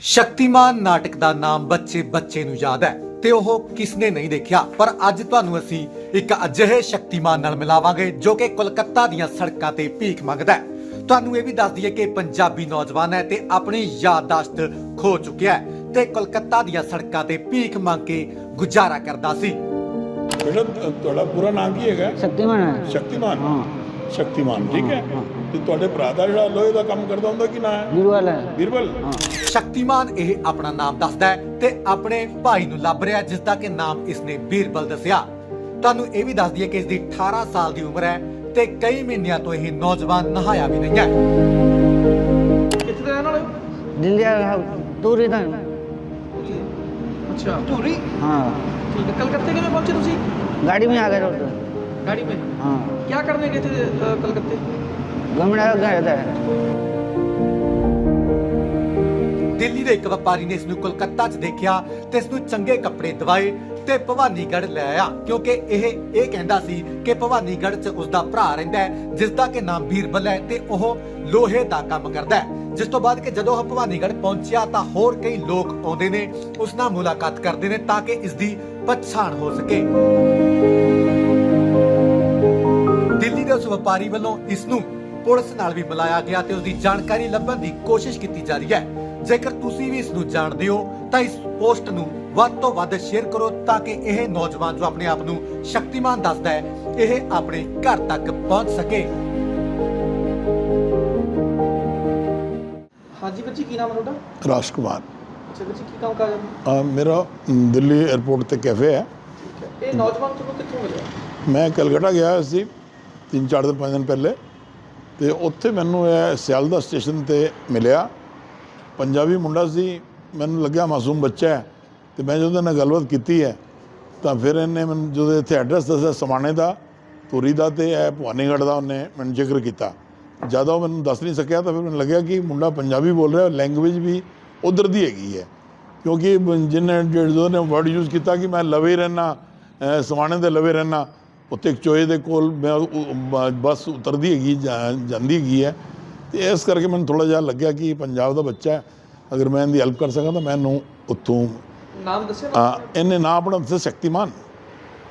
ਸ਼ਕਤੀਮਾਨ ਨਾਟਕ ਦਾ ਨਾਮ ਬੱਚੇ ਬੱਚੇ ਨੂੰ ਯਾਦ ਹੈ ਤੇ ਉਹ ਕਿਸਨੇ ਨਹੀਂ ਦੇਖਿਆ ਪਰ ਅੱਜ ਤੁਹਾਨੂੰ ਅਸੀਂ ਇੱਕ ਅਜਿਹੇ ਸ਼ਕਤੀਮਾਨ ਨਾਲ ਮਿਲਾਵਾਂਗੇ ਜੋ ਕਿ ਕੋਲਕਾਤਾ ਦੀਆਂ ਸੜਕਾਂ ਤੇ ਭੀਖ ਮੰਗਦਾ ਹੈ। ਤੁਹਾਨੂੰ ਇਹ ਵੀ ਦੱਸ ਦਈਏ ਕਿ ਪੰਜਾਬੀ ਨੌਜਵਾਨ ਹੈ ਤੇ ਆਪਣੀ ਯਾਦਦਾਸ਼ਤ ਖੋ ਚੁੱਕਿਆ ਹੈ ਤੇ ਕੋਲਕਾਤਾ ਦੀਆਂ ਸੜਕਾਂ ਤੇ ਭੀਖ ਮੰਗ ਕੇ ਗੁਜ਼ਾਰਾ ਕਰਦਾ ਸੀ। ਬੇਟਾ ਤੁਹਾਡਾ ਪੂਰਾ ਨਾਮ ਕੀ ਹੈਗਾ? ਸ਼ਕਤੀਮਾਨ ਹੈ। ਸ਼ਕਤੀਮਾਨ। ਹਾਂ। ਸ਼ਕਤੀਮਾਨ ਠੀਕ ਹਾਂ। ਤੇ ਤੁਹਾਡੇ ਭਰਾ ਦਾ ਜਿਹੜਾ ਲੋਹੇ ਦਾ ਕੰਮ ਕਰਦਾ ਹੁੰਦਾ ਕੀ ਨਾਮ ਹੈ ਵੀਰਵਾਲ ਹੈ ਬੀਰਬਲ ਹਾਂ ਸ਼ਕਤੀਮਾਨ ਇਹ ਆਪਣਾ ਨਾਮ ਦੱਸਦਾ ਹੈ ਤੇ ਆਪਣੇ ਭਾਈ ਨੂੰ ਲੱਭ ਰਿਹਾ ਹੈ, ਜਿਸ ਦਾ ਕਿ ਨਾਮ ਇਸਨੇ ਬੀਰਬਲ ਦੱਸਿਆ ਤੁਹਾਨੂੰ ਇਹ ਵੀ ਦੱਸ ਦਈਏ ਕਿ ਇਸ ਦੀ 18 ਸਾਲ ਦੀ ਉਮਰ ਹੈ ਤੇ ਕਈ ਮਹੀਨਿਆਂ ਤੋਂ ਇਹ ਨੌਜਵਾਨ ਨਹਾਇਆ ਵੀ ਨਹੀਂ ਹੈ ਕਿੱਥੇ ਦਾ ਰਹਿਣ ਵਾਲੇ ਹੋ ਦਿੱਲੀ ਆ ਦੂਰੀ ਦਾ ਅੱਛਾ ਧੂਰੀ हाँ ठीक है कलकत्ते के में पहुंचे तुसी गाड़ी में आ गए रोड पे गाड़ी में हाँ क्या करने गए थे अ, कलकत्ते ਦਿੱਲੀ ਦੇ ਇੱਕ ਵਪਾਰੀ ਨੇ ਇਸ ਨੂੰ ਕੋਲਕਾਤਾ 'ਚ ਦੇਖਿਆ ਤੇ ਇਸ ਨੂੰ ਚੰਗੇ ਕੱਪੜੇ ਦਵਾਏ ਤੇ ਭਵਾਨੀਗੜ ਲੈ ਆਇਆ, ਕਿਉਂਕਿ ਇਹ ਇਹ ਕਹਿੰਦਾ ਸੀ ਕਿ ਭਵਾਨੀਗੜ 'ਚ ਉਸ ਦਾ ਭਰਾ ਰਹਿੰਦਾ ਹੈ ਜਿਸ ਦਾ ਕਿ ਨਾਮ ਬੀਰਬਲ ਹੈ ਤੇ ਉਹ ਲੋਹੇ ਦਾ ਕੰਮ ਕਰਦਾ ਹੈ। ਜਿਸ ਤੋਂ ਬਾਅਦ ਕਿ ਜਦੋਂ ਉਹ ਭਵਾਨੀਗੜ ਪਹੁੰਚਿਆ ਤਾਂ ਹੋਰ ਕਈ ਲੋਕ ਆਉਂਦੇ ਨੇ, ਉਸ ਨਾਲ ਮੁਲਾਕਾਤ ਕਰਦੇ ਨੇ ਤਾਂ ਕਿ ਇਸ ਦੀ ਪਛਾਣ ਹੋ ਸਕੇ। ਦਿੱਲੀ ਦੇ ਉਸ ਵਪਾਰੀ ਵੱਲੋਂ ਇਸ ਨੂੰ ਪੁਲਿਸ ਨਾਲ ਵੀ ਮਿਲਾਇਆ ਗਿਆ ਤੇ ਉਸ ਦੀ ਜਾਣਕਾਰੀ ਲੱਭਣ ਦੀ ਕੋਸ਼ਿਸ਼ ਕੀਤੀ ਜਾ ਰਹੀ ਹੈ। ਜੇਕਰ ਤੁਸੀਂ ਵੀ ਇਸ ਨੂੰ ਜਾਣਦੇ ਹੋ ਤਾਂ ਇਸ ਪੋਸਟ ਨੂੰ ਵੱਧ ਤੋਂ ਵੱਧ ਸ਼ੇਅਰ ਕਰੋ ਤਾਂ ਕਿ ਇਹ ਨੌਜਵਾਨ ਜੋ ਆਪਣੇ ਆਪ ਨੂੰ ਸ਼ਕਤੀਮਾਨ ਦੱਸਦਾ ਹੈ ਇਹ ਆਪਣੇ ਘਰ ਤੱਕ ਪਹੁੰਚ ਸਕੇ। ਹਾਂਜੀ ਬੱਚੀ ਕੀ ਨਾਮ ਕੁਮਾਰ। ਇਹ ਨੌਜਵਾਨ ਤੁਹਾਨੂੰ ਕਿੱਥੋਂ ਮਿਲਿਆ? ਮੈਂ ਕਲਕੱਤਾ ਗਿਆ ਸੀ ਤਿੰਨ ਚਾਰ ਦਿਨ ਪੰਜ ਦਿਨ ਪਹਿਲੇ। ਤੇ ਉੱਥੇ ਮੈਨੂੰ ਇਹ ਸਿਆਲਦਾ ਸਟੇਸ਼ਨ ਤੇ ਮਿਲਿਆ। ਪੰਜਾਬੀ ਮੁੰਡਾ ਸੀ, ਮੈਨੂੰ ਲੱਗਿਆ ਮਾਸੂਮ ਬੱਚਾ ਹੈ ਤੇ ਮੈਂ ਜਦੋਂ ਨਾਲ ਗੱਲਬਾਤ ਕੀਤੀ ਹੈ, ਤਾਂ ਫਿਰ ਇਹਨੇ ਮੈਨੂੰ ਜਦੋਂ ਇੱਥੇ ਐਡਰੈਸ ਦੱਸਿਆ ਸਮਾਣੇ ਦਾ, ਧੂਰੀ ਦਾ ਤੇ ਇਹ ਭਵਾਨੀਗੜ੍ਹ ਦਾ ਉਹਨੇ ਮੈਨੂੰ ਜ਼ਿਕਰ ਕੀਤਾ। ਜਦੋਂ ਉਹ ਮੈਨੂੰ ਦੱਸ ਨਹੀਂ ਸਕਿਆ ਤਾਂ ਫਿਰ ਮੈਨੂੰ ਲੱਗਿਆ ਕਿ ਮੁੰਡਾ ਪੰਜਾਬੀ ਬੋਲ ਰਿਹਾ ਲੈਂਗੁਏਜ ਵੀ ਉਧਰ ਦੀ ਹੈਗੀ ਹੈ। ਕਿਉਂਕਿ ਬ- ਜਿਹਨੇ ਜਦੋਂ ਨੇ ਵਰਡ ਯੂਜ਼ ਕੀਤਾ ਕਿ ਮੈਂ ਲਵੇ ਰਹਿਣਾ ਸਮਾਣੇ ਦੇ ਲਵੇ ਰਹਿਣਾ ਇੱਕ ਚੋਏ ਦੇ ਕੋਲ ਮੈਂ ਬੱਸ ਉਤਰਦੀ ਹੈਗੀ ਜਾਂਦੀ ਹੈਗੀ ਹੈ। ਤੇ ਇਸ ਕਰਕੇ ਮੈਨੂੰ ਥੋੜਾ ਜਿਹਾ ਲੱਗਿਆ ਕਿ ਪੰਜਾਬ ਦਾ ਬੱਚਾ ਹੈ। ਅਗਰ ਮੈਂ ਇਹਦੀ ਹੈਲਪ ਕਰ ਸਕਾਂ ਤਾਂ ਮੈਂ ਇਹਨੂੰ ਉੱਥੋਂ ਨਾਮ ਦੱਸਿਆ ਇਹਨੇ ਨਾਂ ਆਪਣਾ ਦੱਸਿਆ ਸ਼ਕਤੀਮਾਨ।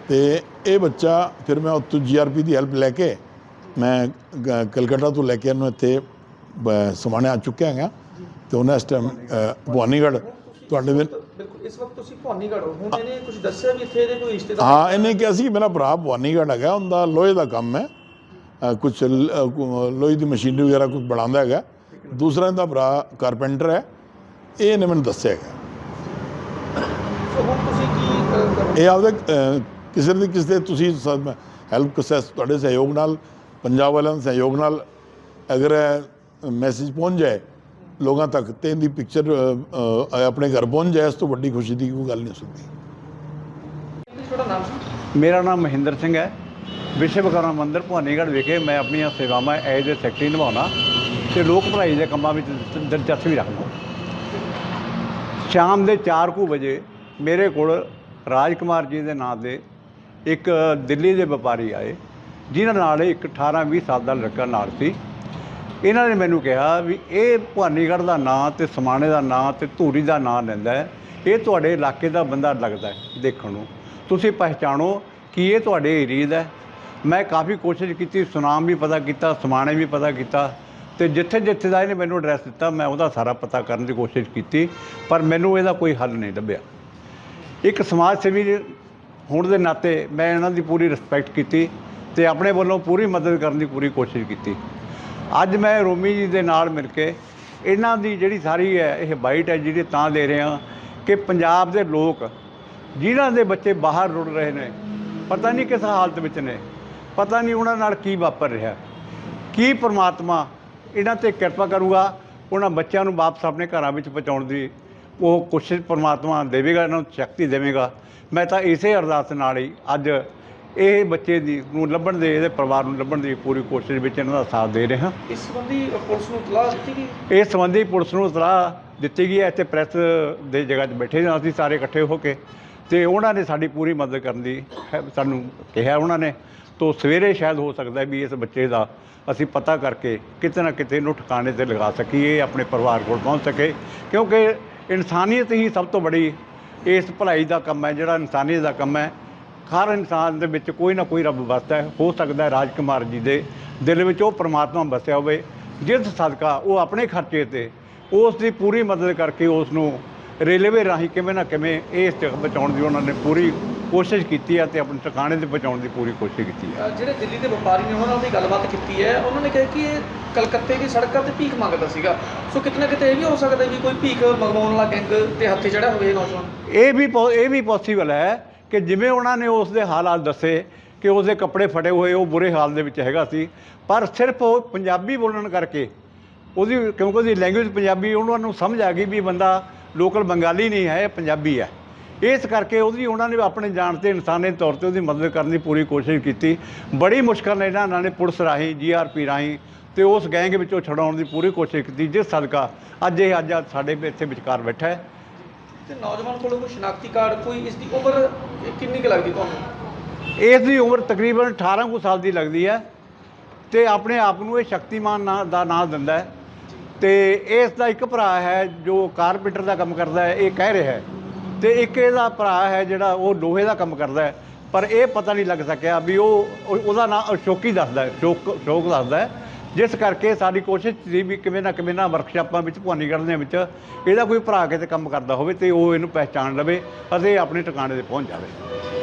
ਤੇ ਇਹ ਬੱਚਾ ਫਿਰ ਮੈਂ ਉੱਥੋਂ ਜੀਆਰਪੀ ਦੀ ਹੈਲਪ ਲੈ ਕੇ ਮੈਂ ਕਲਕੱਤਾ ਤੋਂ ਲੈ ਕੇ ਇਹਨੂੰ ਇੱਥੇ ਸਮਾਣੇ ਆ ਚੁੱਕਿਆ ਹੈਗਾ। ਤੇ ਉਹਨਾਂ ਇਸ ਟਾਈਮ ਭਵਾਨੀਗੜ੍ਹ ਤੁਹਾਡੇ ਇਸ ਵਕਤ ਤੁਸੀਂ ਭਵਾਨੀਗੜ੍ਹ ਹੋ। ਹੁਣ ਇਹਨੇ ਕੁਝ ਦੱਸਿਆ ਵੀ ਇੱਥੇ ਇਹਦੇ ਕੋਈ ਰਿਸ਼ਤੇਦਾਰ ਹਾਂ ਇਹਨੇ ਕਿਹਾ ਸੀ ਮੇਰਾ ਭਰਾ ਭਵਾਨੀਗੜ੍ਹ ਹੈਗਾ ਉਹਦਾ ਲੋਹੇ ਦਾ ਕੰਮ ਹੈ। ਕੁਝ ਲੋਹੇ ਦੀ ਮਸ਼ੀਨਰੀ ਵਗੈਰਾ ਕੁਝ ਬਣਾਉਂਦਾ ਹੈਗਾ। ਦੂਸਰਾ ਇਹਦਾ ਭਰਾ ਕਾਰਪੈਂਟਰ ਹੈ। ਇਹ ਇਹਨੇ ਮੈਨੂੰ ਦੱਸਿਆ ਹੈਗਾ। ਹੁਣ ਤੁਸੀਂ ਕੀ ਇਹ ਆਪਦੇ ਕਿਸੇ ਦੀ ਕਿਸੇ ਦੇ ਤੁਸੀਂ ਹੈਲਪ ਕਿਸੇ ਤੁਹਾਡੇ ਸਹਿਯੋਗ ਨਾਲ ਪੰਜਾਬ ਵਾਲਿਆਂ ਦੇ ਸਹਿਯੋਗ ਨਾਲ ਅਗਰ ਮੈਸੇਜ ਪਹੁੰਚ ਜਾਏ ਲੋਕਾਂ ਤੱਕ ਤੇ ਇਹਦੀ ਪਿਕਚਰ ਆਪਣੇ ਘਰ ਪਹੁੰਚ ਜਾਏ ਇਸ ਤੋਂ ਵੱਡੀ ਖੁਸ਼ੀ ਦੀ ਕੋਈ ਗੱਲ ਨਹੀਂ ਹੋ ਸਕਦੀ। ਮੇਰਾ ਨਾਮ ਮਹਿੰਦਰ ਸਿੰਘ ਹੈ। ਵਿਸ਼ਵਕਰਮਾ ਮੰਦਿਰ ਭਵਾਨੀਗੜ੍ਹ ਵਿਖੇ ਮੈਂ ਆਪਣੀਆਂ ਸੇਵਾਵਾਂ ਐਜ਼ ਏ ਸੈਕਟਰੀ ਨਿਭਾਉਣਾ ਤੇ ਲੋਕ ਭਲਾਈ ਦੇ ਕੰਮਾਂ ਵਿੱਚ ਦਿਲ- ਦਿਲਚਸਪੀ ਰੱਖਦਾ। ਸ਼ਾਮ ਦੇ 4 ਕੁ ਵਜੇ ਮੇਰੇ ਕੋਲ ਰਾਜ ਕੁਮਾਰ ਜੀ ਦੇ ਨਾਂ ਦੇ ਇੱਕ ਦਿੱਲੀ ਦੇ ਵਪਾਰੀ ਆਏ ਜਿਨ੍ਹਾਂ ਨਾਲ ਇੱਕ 18 20 ਸਾਲ ਦਾ ਲੜਕਾ ਨਾਲ ਸੀ। ਇਹਨਾਂ ਨੇ ਮੈਨੂੰ ਕਿਹਾ ਵੀ ਇਹ ਭਵਾਨੀਗੜ੍ਹ ਦਾ ਨਾਂ ਤੇ ਸਮਾਣੇ ਦਾ ਨਾਂ ਤੇ ਧੂਰੀ ਦਾ ਨਾਂ ਲੈਂਦਾ ਹੈ। ਇਹ ਤੁਹਾਡੇ ਇਲਾਕੇ ਦਾ ਬੰਦਾ ਲੱਗਦਾ ਹੈ ਦੇਖਣ ਨੂੰ। ਤੁਸੀਂ ਪਹਿਚਾਣੋ ਕਿ ਇਹ ਤੁਹਾਡੇ ਏਰੀਏ ਦਾ ਮੈਂ ਕਾਫੀ ਕੋਸ਼ਿਸ਼ ਕੀਤੀ, ਸੁਨਾਮ ਵੀ ਪਤਾ ਕੀਤਾ, ਸਮਾਣੇ ਵੀ ਪਤਾ ਕੀਤਾ ਤੇ ਜਿੱਥੇ ਜਿੱਥੇ ਦਾ ਇਹਨੇ ਮੈਨੂੰ ਐਡਰੈਸ ਦਿੱਤਾ, ਮੈਂ ਉਹਦਾ ਸਾਰਾ ਪਤਾ ਕਰਨ ਦੀ ਕੋਸ਼ਿਸ਼ ਕੀਤੀ, ਪਰ ਮੈਨੂੰ ਇਹਦਾ ਕੋਈ ਹੱਲ ਨਹੀਂ ਲੱਭਿਆ। ਇੱਕ ਸਮਾਜ ਸੇਵੀ ਹੋਣ ਦੇ ਨਾਤੇ ਮੈਂ ਇਹਨਾਂ ਦੀ ਪੂਰੀ ਰਿਸਪੈਕਟ ਕੀਤੀ ਤੇ ਆਪਣੇ ਵੱਲੋਂ ਪੂਰੀ ਮਦਦ ਕਰਨ ਦੀ ਪੂਰੀ ਕੋਸ਼ਿਸ਼ ਕੀਤੀ। ਅੱਜ ਮੈਂ ਰੋਮੀ ਜੀ ਦੇ ਨਾਲ ਮਿਲ ਕੇ ਇਹਨਾਂ ਦੀ ਜਿਹੜੀ ਸਾਰੀ ਹੈ, ਇਹ ਬਾਈਟ ਹੈ ਜਿਹੜੀ ਤਾਂ ਦੇ ਰਿਹਾ ਕਿ ਪੰਜਾਬ ਦੇ ਲੋਕ ਜਿਨ੍ਹਾਂ ਦੇ ਬੱਚੇ ਬਾਹਰ ਰੁੜ ਰਹੇ ਨੇ, ਪਤਾ ਨਹੀਂ ਕਿਸ ਹਾਲਤ ਵਿੱਚ ਨੇ, ਪਤਾ ਨਹੀਂ ਉਹਨਾਂ ਨਾਲ ਕੀ ਵਾਪਰ ਰਿਹਾ, ਕੀ ਪ੍ਰਮਾਤਮਾ ਇਹਨਾਂ ਤੇ ਕਿਰਪਾ ਕਰੂਗਾ, ਉਹਨਾਂ ਬੱਚਿਆਂ ਨੂੰ ਵਾਪਸ ਆਪਣੇ ਘਰਾਂ ਵਿੱਚ ਪਹੁੰਚਾਉਣ ਦੀ ਉਹ ਕੋਸ਼ਿਸ਼ ਪ੍ਰਮਾਤਮਾ ਦੇਵੇਗਾ, ਇਹਨਾਂ ਨੂੰ ਸ਼ਕਤੀ ਦੇਵੇਗਾ। ਮੈਂ ਤਾਂ ਇਸੇ ਅਰਦਾਸ ਨਾਲ ਹੀ ਅੱਜ ਇਹ ਬੱਚੇ ਦੀ ਨੂੰ ਲੱਭਣ ਦੇ ਇਹਦੇ ਪਰਿਵਾਰ ਨੂੰ ਲੱਭਣ ਦੀ ਪੂਰੀ ਕੋਸ਼ਿਸ਼ ਵਿੱਚ ਇਹਨਾਂ ਦਾ ਸਾਥ ਦੇ ਰਿਹਾ ਇਸ ਸੰਬੰਧੀ ਪੁਲਿਸ ਨੂੰ ਇਤਲਾਹ ਦਿੱਤੀ ਗਈ? ਇਸ ਸੰਬੰਧੀ ਪੁਲਿਸ ਨੂੰ ਸਲਾਹ ਦਿੱਤੀ ਗਈ ਹੈ ਇੱਥੇ ਪ੍ਰੈਸ ਦੇ ਜਗ੍ਹਾ 'ਚ ਬੈਠੇ ਹਾਂ ਅਸੀਂ ਸਾਰੇ ਇਕੱਠੇ ਹੋ ਕੇ। ਤੇ ਉਹਨਾਂ ਨੇ ਸਾਡੀ ਪੂਰੀ ਮਦਦ ਕਰਨ ਦੀ ਹੈ- ਸਾਨੂੰ ਕਿਹਾ ਉਹਨਾਂ ਨੇ। ਤੋਂ ਸਵੇਰੇ ਸ਼ਾਇਦ ਹੋ ਸਕਦਾ ਹੈ ਵੀ ਇਸ ਬੱਚੇ ਦਾ ਅਸੀਂ ਪਤਾ ਕਰਕੇ ਕਿਤੇ ਨਾ ਕਿਤੇ ਇਹਨੂੰ ਠਿਕਾਣੇ ਤੇ ਲਗਾ ਸਕੀਏ ਆਪਣੇ ਪਰਿਵਾਰ ਕੋਲ ਪਹੁੰਚ ਸਕੇ ਕਿਉਂਕਿ ਇਨਸਾਨੀਅਤ ਹੀ ਸਭ ਤੋਂ ਬੜੀ ਇਸ ਭਲਾਈ ਦਾ ਕੰਮ ਹੈ ਜਿਹੜਾ ਇਨਸਾਨੀਅਤ ਦਾ ਕੰਮ ਹੈ। ਹਰ ਇਨਸਾਨ ਦੇ ਵਿੱਚ ਕੋਈ ਨਾ ਕੋਈ ਰੱਬ ਵਸਦਾ ਹੈ। ਹੋ ਸਕਦਾ ਹੈ ਰਾਜਕੁਮਾਰ ਜੀ ਦੇ ਦਿਲ ਵਿੱਚ ਉਹ ਪ੍ਰਮਾਤਮਾ ਵਸਿਆ ਹੋਵੇ ਜਿਸ ਸਦਕਾ ਉਹ ਆਪਣੇ ਖਰਚੇ ਤੇ ਉਸ ਦੀ ਪੂਰੀ ਮਦਦ ਕਰਕੇ ਉਸ ਨੂੰ ਰੇਲਵੇ ਰਾਹੀਂ ਕਿਵੇਂ ਨਾ ਕਿਵੇਂ ਇਸ ਜਗ੍ਹਾ ਬਚਾਉਣ ਦੀ ਉਹਨਾਂ ਨੇ ਪੂਰੀ ਕੋਸ਼ਿਸ਼ ਕੀਤੀ ਹੈ ਤੇ ਆਪਣੇ ਟਿਕਾਣੇ ਤੇ ਪਹੁੰਚਾਉਣ ਦੀ ਪੂਰੀ ਕੋਸ਼ਿਸ਼ ਕੀਤੀ ਹੈ। ਜਿਹੜੇ ਦਿੱਲੀ ਦੇ ਵਪਾਰੀ ਨੇ ਉਹਨਾਂ ਨਾਲ ਵੀ ਗੱਲਬਾਤ ਕੀਤੀ ਹੈ। ਉਹਨਾਂ ਨੇ ਕਿਹਾ ਕਿ ਇਹ ਕਲਕੱਤੇ ਦੀ ਸੜਕਾਂ ਤੇ ਭੀਖ ਮੰਗਦਾ ਸੀਗਾ। ਸੋ ਕਿਤੇ ਨਾ ਕਿਤੇ ਇਹ ਵੀ ਹੋ ਸਕਦਾ ਵੀ ਕੋਈ ਭੀਖ ਮੰਗਵਾਉਣ ਵਾਲਾ ਗੈਂਗ ਤੇ ਹੱਥੇ ਚੜਿਆ ਹੋਵੇ ਨੌਜਵਾਨ? ਇਹ ਵੀ ਇਹ ਵੀ ਪੋਸੀਬਲ ਹੈ ਕਿ ਜਿਵੇਂ ਉਹਨਾਂ ਨੇ ਉਸ ਦੇ ਹਾਲਾਤ ਦੱਸੇ ਕਿ ਉਸ ਦੇ ਕੱਪੜੇ ਫਟੇ ਹੋਏ, ਉਹ ਬੁਰੇ ਹਾਲ ਦੇ ਵਿੱਚ ਹੈਗਾ ਸੀ। ਪਰ ਸਿਰਫ ਉਹ ਪੰਜਾਬੀ ਬੋਲਣ ਕਰਕੇ ਉਹਦੀ, ਕਿਉਂਕਿ ਉਹਦੀ ਲੈਂਗੁਏਜ ਪੰਜਾਬੀ, ਉਹਨਾਂ ਨੂੰ ਸਮਝ ਆ ਗਈ ਵੀ ਬੰਦਾ ਲੋਕਲ ਬੰਗਾਲੀ ਨਹੀਂ ਹੈ, ਇਹ ਪੰਜਾਬੀ ਹੈ। ਇਸ ਕਰਕੇ ਉਹਦੀ, ਉਹਨਾਂ ਨੇ ਆਪਣੇ ਜਾਣ ਤੇ ਇਨਸਾਨੀ ਤੌਰ ਤੇ ਉਹਦੀ ਮਦਦ ਕਰਨ ਦੀ ਪੂਰੀ ਕੋਸ਼ਿਸ਼ ਕੀਤੀ। ਬੜੀ ਮੁਸ਼ਕਲ ਨਾਲ ਇਹਨਾਂ ਨੇ ਪੁਲਿਸ ਰਾਹੀਂ ਜੀਆਰਪੀ ਰਾਹੀਂ ਤੇ ਉਸ ਗੈਂਗ ਵਿੱਚੋਂ ਛਡਾਉਣ ਦੀ ਪੂਰੀ ਕੋਸ਼ਿਸ਼ ਕੀਤੀ, ਜਿਸ ਸਦਕਾ ਅੱਜ ਇਹ ਅੱਜ ਸਾਡੇ ਇੱਥੇ ਵਿਚਕਾਰ ਬੈਠਾ ਹੈ। ਤੇ ਨੌਜਵਾਨ ਕੋਲ ਕੋਈ ਸ਼ਨਾਖਤੀ ਕਾਰਡ, ਕੋਈ ਇਸ ਦੀ ਉਮਰ ਕਿੰਨੀ ਕੁ ਲੱਗਦੀ ਤੁਹਾਨੂੰ? ਇਸ ਦੀ ਉਮਰ ਤਕਰੀਬਨ 18 ਕੁ ਸਾਲ ਦੀ ਲੱਗਦੀ ਹੈ ਤੇ ਆਪਣੇ ਆਪ ਨੂੰ ਇਹ ਸ਼ਕਤੀਮਾਨ ਨਾਂ, ਦਾ ਨਾਂ ਦਿੰਦਾ ਹੈ। ਤੇ ਇਸ ਦਾ ਇੱਕ ਭਰਾ ਹੈ ਜੋ ਕਾਰਪੈਂਟਰ ਦਾ ਕੰਮ ਕਰਦਾ ਹੈ, ਇਹ ਕਹਿ ਰਿਹਾ ਹੈ। ਤੇ ਇੱਕ ਇਹਦਾ ਭਰਾ ਹੈ ਜਿਹੜਾ ਉਹ ਲੋਹੇ ਦਾ ਕੰਮ ਕਰਦਾ ਹੈ। ਪਰ ਇਹ ਪਤਾ ਨਹੀਂ ਲੱਗ ਸਕਿਆ ਵੀ ਉਹ ਉਹ- ਉਹਦਾ ਨਾਂ ਅਸ਼ੋਕੀ ਦੱਸਦਾ ਹੈ ਸ਼ੋਕ ਸ਼ੋਕ ਦੱਸਦਾ ਹੈ। ਜਿਸ ਕਰਕੇ ਸਾਡੀ ਕੋਸ਼ਿਸ਼ ਸੀ ਵੀ ਕਿਵੇਂ ਨਾ ਕਿਵੇਂ ਨਾ ਵਰਕਸ਼ਾਪਾਂ ਵਿੱਚ ਭਵਾਨੀਗੜ੍ਹ ਦੇ ਵਿੱਚ ਇਹਦਾ ਕੋਈ ਭਰਾ ਕਿਤੇ ਕੰਮ ਕਰਦਾ ਹੋਵੇ ਤੇ ਉਹ ਇਹਨੂੰ ਪਹਿਚਾਣ ਲਵੇ ਅਤੇ ਆਪਣੇ ਟਿਕਾਣੇ ਤੇ ਪਹੁੰਚ ਜਾਵੇ।